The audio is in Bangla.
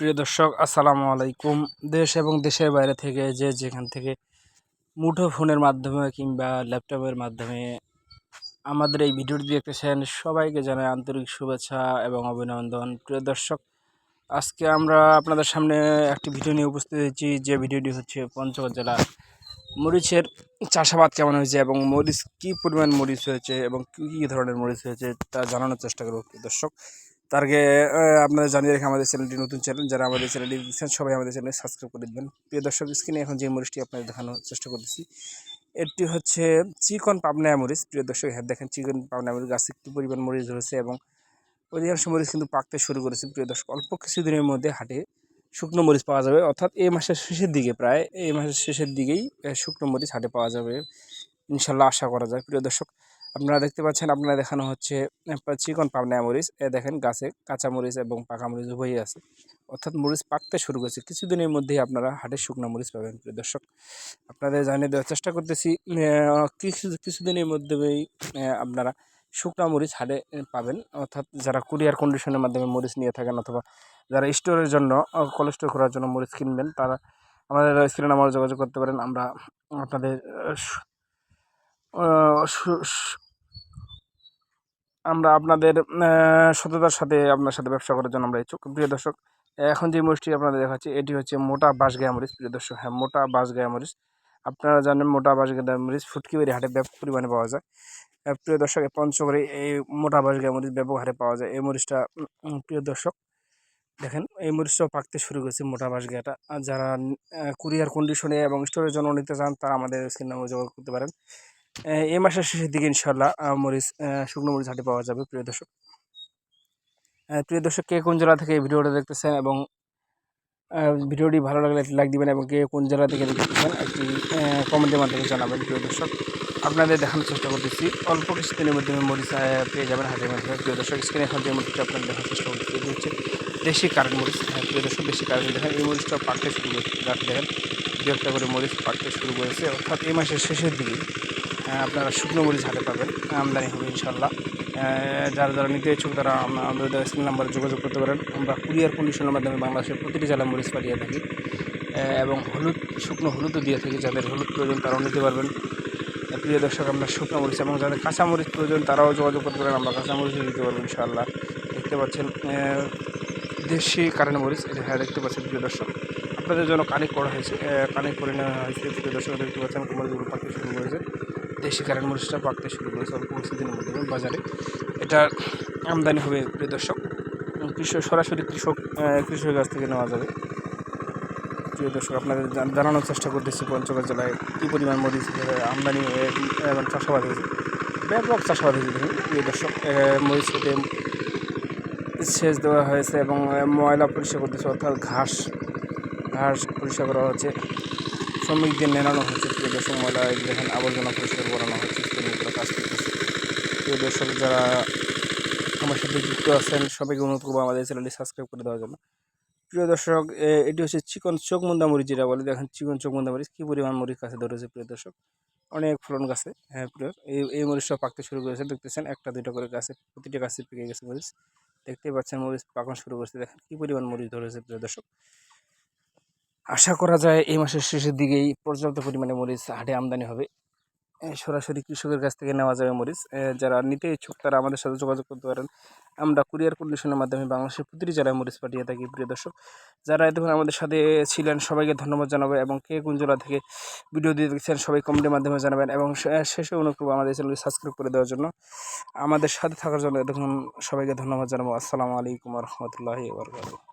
প্রিয় দর্শক, আসসালামু আলাইকুম। দেশ এবং দেশের বাইরে থেকে যে যেখান থেকে মুঠো ফোনের মাধ্যমে কিংবা ল্যাপটপের মাধ্যমে আমাদের এই ভিডিওটি দেখতেছেন, সবাইকে জানাই আন্তরিক শুভেচ্ছা এবং অভিনন্দন। প্রিয় দর্শক, আজকে আমরা আপনাদের সামনে একটি ভিডিও নিয়ে উপস্থিত হয়েছি। যে ভিডিওটি হচ্ছে পঞ্চগড় জেলার মরিচের চাষাবাদ কেমন হয়েছে এবং মরিচ কী পরিমাণ মরিচ হয়েছে এবং কী কী ধরনের মরিচ হয়েছে তা জানানোর চেষ্টা করব। প্রিয় দর্শক তার আগে আপনাদের জানিয়ে রেখে আমাদের চ্যানেলটি নতুন চ্যানেল, যারা আমাদের চ্যানেলটি দেখছেন, সবাই আমাদের চ্যানেল সাবস্ক্রাইব করে দেবেন। প্রিয় দর্শক স্ক্রিনে এখন যে মরিচটি আপনাদের দেখানোর চেষ্টা করতেছি, এটি হচ্ছে চিকন পাবনা মরিচ। প্রিয় দর্শক হ্যাঁ দেখেন চিকন পাবনা মরিচ গাছে একটু পরিমাণ মরিচ ধরেছে এবং অধিকাংশ মরিচ কিন্তু পাকতে শুরু করেছে। প্রিয় দর্শক, অল্প কিছুদিনের মধ্যে হাটে শুকনো মরিচ পাওয়া যাবে। অর্থাৎ এই মাসের শেষের দিকে প্রায়, এই মাসের শেষের দিকেই শুকনো মরিচ হাটে পাওয়া যাবে। ইনশাল্লাহ আশা করা যায়। প্রিয় দর্শক আপনারা দেখতে পাচ্ছেন, আপনারা দেখানো হচ্ছে চিকন পাবনা মরিচ। এ, দেখেন গাছে কাঁচা মরিচ এবং পাকা মরিচ উভয়ই আছে। অর্থাৎ মরিচ পাকতে শুরু করেছে। কিছুদিনের মধ্যেই আপনারা হাটে শুকনো মরিচ পাবেন, প্রিয় দর্শক। আপনাদের জানিয়ে দেওয়ার চেষ্টা করতেছি কিছু, কিছুদিনের মধ্যেই আপনারা শুকনো মরিচ হাটে পাবেন। অর্থাৎ যারা কুরিয়ার কন্ডিশনের মাধ্যমে মরিচ নিয়ে থাকেন অথবা যারা স্টোরের জন্য কোল্ড করার জন্য মরিচ কিনবেন, তারা আমাদের স্ক্রিনে নাম্বার যোগাযোগ করতে পারেন। আমরা আপনাদের আমরা আপনাদের সততার সাথে আপনার সাথে ব্যবসা করার জন্য আমরা ইচ্ছুক। প্রিয় দর্শক, এখন যে মরিচটি আপনাদের দেখাচ্ছি, এটি হচ্ছে মোটা বাঁশগায়া মরিচ প্রিয় দর্শক হ্যাঁ মোটা বাঁশগায়া মরিচ আপনারা জানেন মোটা বাঁশগায়া মরিচ ফুটকিবাড়ি হাটে ব্যাপক পরিমাণে পাওয়া যায়। প্রিয় দর্শক পঞ্চগড়ে এই মোটা বাঁশগায়া মরিচ ব্যাপক হারে পাওয়া যায়। এই মরিচটা প্রিয় দর্শক, দেখেন, এই মরিচটাও পাকতে শুরু করেছে মোটা বাঁশগাটা যারা কুরিয়ার কন্ডিশনে এবং স্টোরের জন্য নিতে চান, তারা আমাদের স্ক্রিন নাম্বার যোগাযোগ করতে পারেন। এই মাসের শেষের দিকে ইনশাল্লাহ মরিচ শুকনো মরিচ হাটে পাওয়া যাবে, প্রিয় দর্শক। প্রিয় দর্শক, কে কোন জেলা থেকে এই ভিডিওটা দেখতেছেন এবং ভিডিওটি ভালো লাগলে লাইক দিবেন এবং কে কোন জেলা থেকে দেখতেছেন একটি কমেন্টের মাধ্যমে জানাবেন, প্রিয় দর্শক। আপনাদের দেখানোর চেষ্টা করতেছি, অল্প কিছুদিনের মাধ্যমে মরিচ পেয়ে যাবেন হাটের মাধ্যমে প্রিয় দর্শক। স্ক্রিনে এখন যে মরিচটা আপনাদের দেখার চেষ্টা করতেছি, এটি হচ্ছে দেশি কারেন্ট মরিচ হ্যাঁ প্রিয় দর্শক, দেশি কারেন্ট দেখেন, এই মরিচটা পাকতে শুরু করেছে, দেখেন, দু একটা করে মরিচ পাকতে শুরু করেছে। অর্থাৎ এই মাসের শেষের দিকে আপনারা শুকনো মরিচ হাতে পাবেন, আমদানি হবে ইনশাল্লাহ যারা যারা নিতে ইচ্ছুক তারা আমাদের স্ক্রিন নাম্বারে যোগাযোগ করতে পারেন। আমরা কুরিয়ার কন্ডিশনের মাধ্যমে বাংলাদেশের প্রতিটি জেলা মরিচ পাঠিয়ে থাকি। এবং হলুদ, শুকনো হলুদও দিয়ে থাকি যাদের হলুদ প্রয়োজন তারাও নিতে পারবেন। প্রিয় দর্শক, আমরা শুকনো মরিচ এবং যাদের কাঁচা মরিচ প্রয়োজন তারাও যোগাযোগ করতে পারেন। আমরা কাঁচা মরিচও দিতে পারব ইনশাআল্লাহ। দেখতে পাচ্ছেন দেশি কারেন্ট মরিচ এটা হ্যাঁ দেখতে পাচ্ছেন প্রিয় দর্শক। আপনাদের জন্য কানেক্ট করা হয়েছে কানেক্ট করে নেওয়া হয়েছে প্রিয় দর্শক। দেখতে পাচ্ছেন মরিচগুলো পাকতে শুরু করেছে। দেশি কারেন্ট মরিচটা পাকতে শুরু করেছে অল্প কিছুদিনের মধ্যে বাজারে। এটা আমদানি হবে প্রিয় দর্শক কৃষক সরাসরি কৃষক কৃষকের কাছ থেকে নেওয়া যাবে। প্রিয় দর্শক, আপনাদের জানানোর চেষ্টা করতেছি পঞ্চগড় জেলায় কী পরিমাণ মরিচ আমদানি এবং চাষাবাদ হয়েছে। ব্যাপক চাষাবাদ হয়েছে দেখুন, প্রিয় দর্শক মরিচ খেতে সেচ দেওয়া হয়েছে এবং ময়লা পরিষ্কার করতেছে, অর্থাৎ ঘাস ঘাস পরিষ্কার করা হচ্ছে। শ্রমিকদের নেনানো হচ্ছে, প্রিয় দর্শক ময়লা এই দেখেন আবর্জনা পরিষ্কার করানো হচ্ছে, শ্রমিকরা কাজ করতেছে। প্রিয় দর্শক, যারা আমার সাথে যুক্ত আছেন, সবাইকে অনুরোধ করব আমাদের চ্যানেলটি সাবস্ক্রাইব করে দেওয়ার জন্য। প্রিয় দর্শক এটি হচ্ছে চিকন চোখ মরিচ, যেটা বলে, দেখেন চিকন চোখ মুন্দা মরিচ, কী পরিমাণ মরিচ গাছে ধরেছে, প্রিয় দর্শক? অনেক ফলন গাছে হ্যাঁ প্রিয়। এই এই মরিচটা পাকতে শুরু করেছে, দেখতেছেন, একটা, দুইটা করে গাছে, প্রতিটা গাছে পেকে গেছে মরিচ। দেখতেই পাচ্ছেন, মরিচ পাকন শুরু করেছে, দেখেন, কী পরিমাণ মরিচ ধরেছে, প্রিয় দর্শক? আশা করা যায় এই মাসের শেষের দিকেই পর্যাপ্ত পরিমাণে মরিচ হাটে আমদানি হবে। সরাসরি কৃষকের কাছ থেকে নেওয়া যাবে মরিচ। যারা নিতে ইচ্ছুক তারা আমাদের সাথে যোগাযোগ করতে পারেন। আমরা কুরিয়ার কন্ডিশনের মাধ্যমে বাংলাদেশের প্রতিটি জেলায় মরিচ পাঠিয়ে থাকি, প্রিয় দর্শক। যারা এতক্ষণ আমাদের সাথে ছিলেন, সবাইকে ধন্যবাদ জানাব এবং কে কোন জেলা থেকে ভিডিও দিয়ে দেখছেন সবাই কমেন্টের মাধ্যমে জানাবেন এবং শেষে অনুরোধ আমাদের চ্যানেলটি সাবস্ক্রাইব করে দেওয়ার জন্য। আমাদের সাথে থাকার জন্য এতক্ষণ সবাইকে ধন্যবাদ জানাব। আসসালামু আলাইকুম রহমতুল্লাহি বরকাত